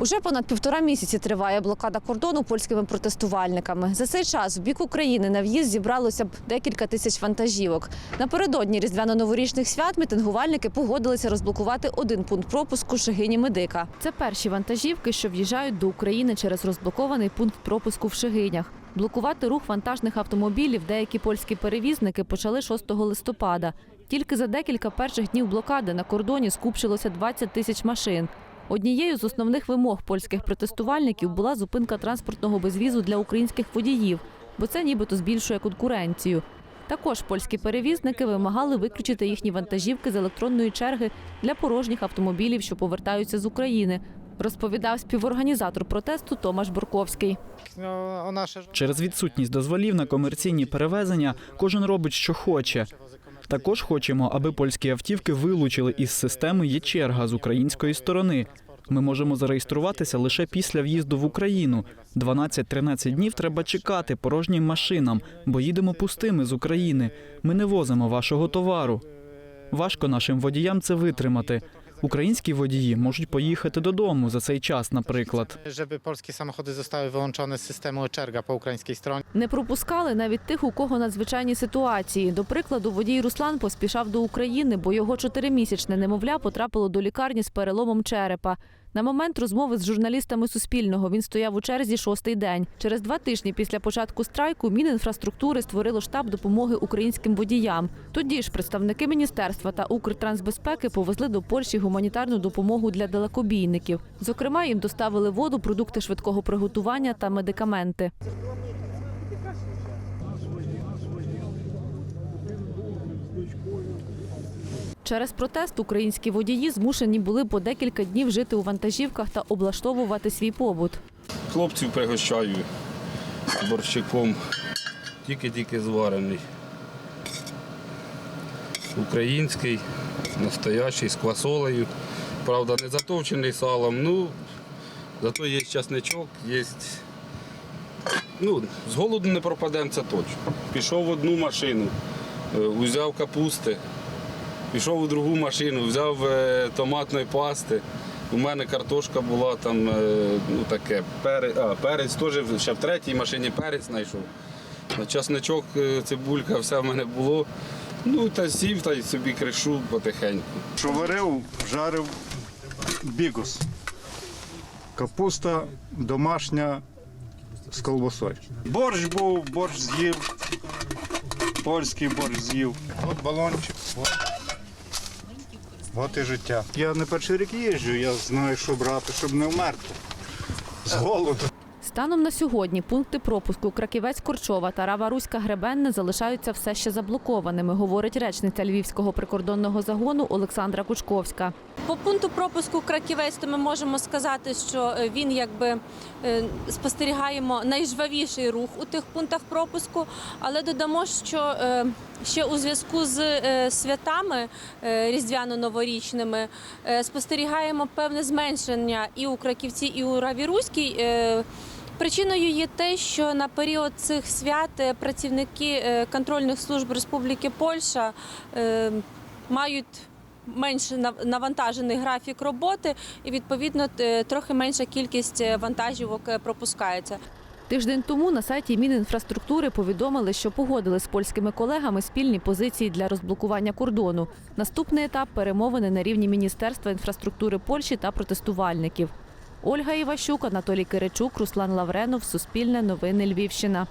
Уже понад півтора місяці триває блокада кордону польськими протестувальниками. За цей час в бік України на в'їзд зібралося б декілька тисяч вантажівок. Напередодні різдвяно-новорічних свят мітингувальники погодилися розблокувати один пункт пропуску Шегині Медика. Це перші вантажівки, що в'їжджають до України через розблокований пункт пропуску в Шегинях. Блокувати рух вантажних автомобілів деякі польські перевізники почали 6 листопада. Тільки за декілька перших днів блокади на кордоні скупчилося 20 тисяч машин. Однією з основних вимог польських протестувальників була зупинка транспортного безвізу для українських водіїв, бо це нібито збільшує конкуренцію. Також польські перевізники вимагали виключити їхні вантажівки з електронної черги для порожніх автомобілів, що повертаються з України. Розповідав співорганізатор протесту Томаш Бурковський. Через відсутність дозволів на комерційні перевезення кожен робить, що хоче. Також хочемо, аби польські автівки вилучили із системи є черга з української сторони. Ми можемо зареєструватися лише після в'їзду в Україну. 12-13 днів треба чекати порожнім машинам, бо їдемо пустими з України. Ми не возимо вашого товару. Важко нашим водіям це витримати. Українські водії можуть поїхати додому за цей час, наприклад. щоб польські самоходи zostały вилучені з системи черга по українській стороні. Не пропускали навіть тих, у кого надзвичайні ситуації. До прикладу, водій Руслан поспішав до України, бо його чотиримісячне немовля потрапило до лікарні з переломом черепа. На момент розмови з журналістами Суспільного він стояв у черзі шостий день. Через два тижні після початку страйку Мінінфраструктури створило штаб допомоги українським водіям. Тоді ж представники міністерства та Укртрансбезпеки повезли до Польщі гуманітарну допомогу для далекобійників. Зокрема, їм доставили воду, продукти швидкого приготування та медикаменти. Через протест українські водії змушені були по декілька днів жити у вантажівках та облаштовувати свій побут. Хлопців пригощаю борщиком, тільки-тільки зварений. Український, настоящий, з квасолею. Правда, не затовчений салом, ну, зато є часничок, є. Ну, з голоду не пропадемо, це точно. Пішов в одну машину, е, узяв капусти, пішов у другу машину, взяв е, томатної пасти. У мене картошка була там, е, ну таке, перець, а, перець теж ще в третій машині перець знайшов. Часничок, е, цибулька, все в мене було. Ну та сів та й собі кришу потихеньку. Що варив, жарив бігус. Капуста домашня з колбасою. Борщ був, борщ з'їв. Польський борщ з'їв. От балончик. От. От і життя. Я не перший рік їжджу, я знаю, що брати, щоб не вмерти. З голоду. Станом на сьогодні пункти пропуску Краківець Корчова та Рава Руська Гребенне залишаються все ще заблокованими, говорить речниця Львівського прикордонного загону Олександра Кучковська. По пункту пропуску Краківець, то ми можемо сказати, що е, він якби е, спостерігаємо найжвавіший рух у тих пунктах пропуску, але додамо, що е, ще у зв'язку з святами різдвяно-новорічними спостерігаємо певне зменшення і у Краківці, і у Равіруській. Е, Причиною є те, що на період цих свят е, працівники е, контрольних служб Республіки Польща е, мають менш нав- навантажений графік роботи, і відповідно трохи менша кількість вантажівок пропускається. Тиждень тому на сайті Мінінфраструктури повідомили, що погодили з польськими колегами спільні позиції для розблокування кордону. Наступний етап перемовини на рівні Міністерства інфраструктури Польщі та протестувальників. Ольга Іващук, Анатолій Киричук, Руслан Лавренов, Суспільне новини Львівщина.